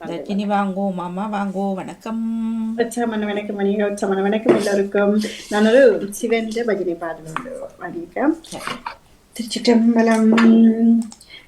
தர்ஜினி வாங்கோ மாமா வாங்கோ வணக்கம். உற்சாகமான வணக்கம் மணிக உற்சாகமான வணக்கம் எல்லோருக்கும். நான் ஒரு சிவந்த பஜனை பாடல் ஒன்று பாடியிருக்கேன். திருச்சிட்டம்பலம்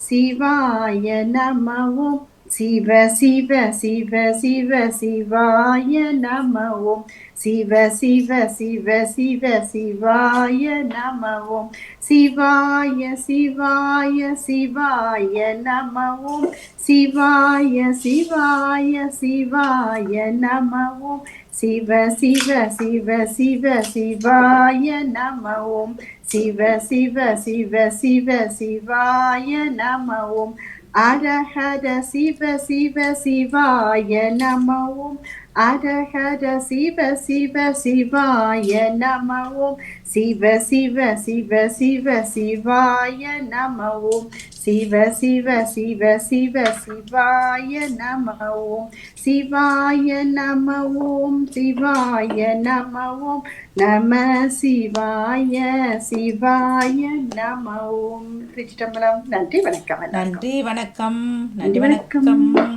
శివాయ నమో. சிவ சிவ சிவ சிவ சிவாய நம ஓம் சிவ சிவ சிவ சிவ சிவாய நம ஓம் சிவாய சிவாய சிவாய நம ஓம் சிவாய சிவாய சிவாய நம ஓம் சிவ சிவ சிவ சிவ சிவாய நம ஓம் சிவ சிவ சிவ சிவ சிவாய நம ஓம் அரஹர சிவ சிவ சிவாய நம ஓம் அரஹர சிவ சிவ சிவாய நம ஓம் சிவ சிவ சிவ சிவ சிவாய நம ஓம் சிவ சிவ சிவ சிவ சிவாய நம ஓம் சிவாய நம ஓம் சிவாய நம ஓம் நம சிவாய சிவாய நம ஓம் திருச்சிட்டம்பலம் நன்றி வணக்கம் நன்றி வணக்கம். நன்றி வணக்கம். வணக்கம்.